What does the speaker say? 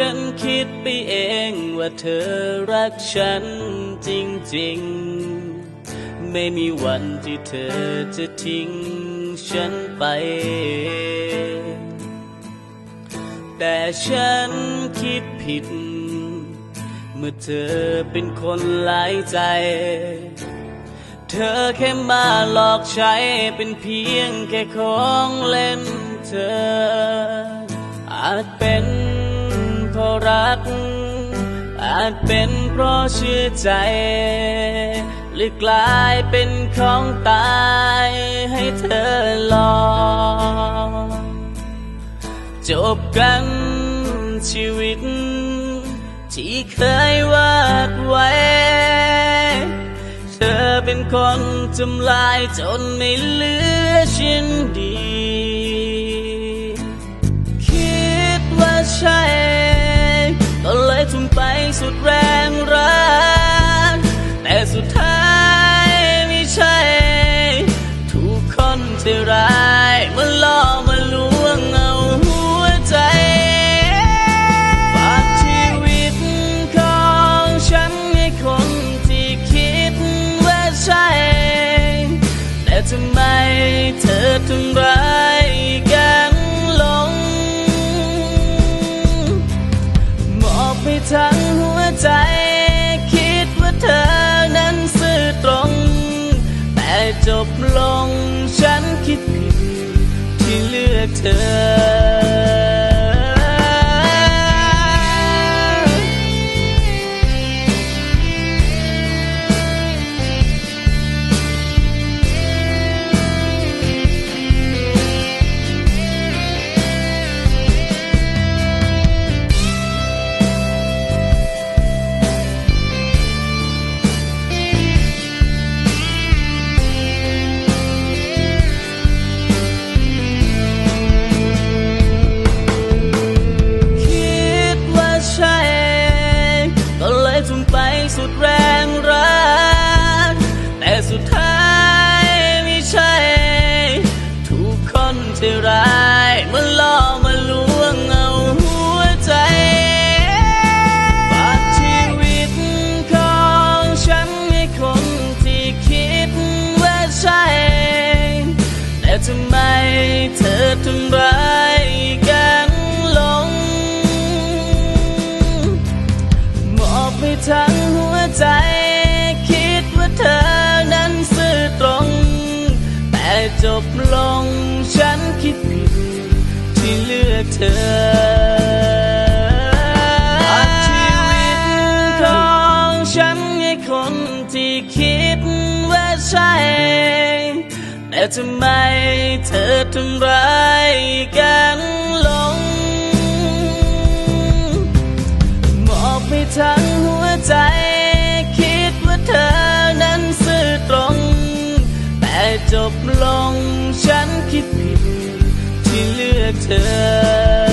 ฉันคิดไปเองว่าเธอรักฉันจริงๆ ไม่มีวันที่เธอจะทิ้งฉันไป แต่ฉันคิดผิด เมื่อเธอเป็นคนหลายใจ เธอแค่มาหลอกใช้เป็นเพียงแค่ของเล่นเธอ อาจเป็น จเป็นเพราะเชื่อใจ หรือกลายเป็นของตายให้เธอลองจบกันชีวิต ที่เคยวาดไว้ เธอเป็นคนทำลายจนไม่เหลือชิ้นดี คิดว่าใช่ สุดแรงรักแต่สุดท้ายไม่ใช่ ถูกคนใจร้ายมาล่อมาลวงเอาหัวใจฝากชีวิตของฉันให้คนที่คิดว่าใช่ แต่ทำไมเธอทำ จบลงฉันคิดผิดที่เลือกเธอ สุด จบลง ฉันคิดผิดที่เลือกเธอฝากชีวิตของฉันให้คนที่คิดว่าใช่ แต่ทำไมเธอทำร้ายกันลง จบลง ฉันคิดผิดที่เลือกเธอ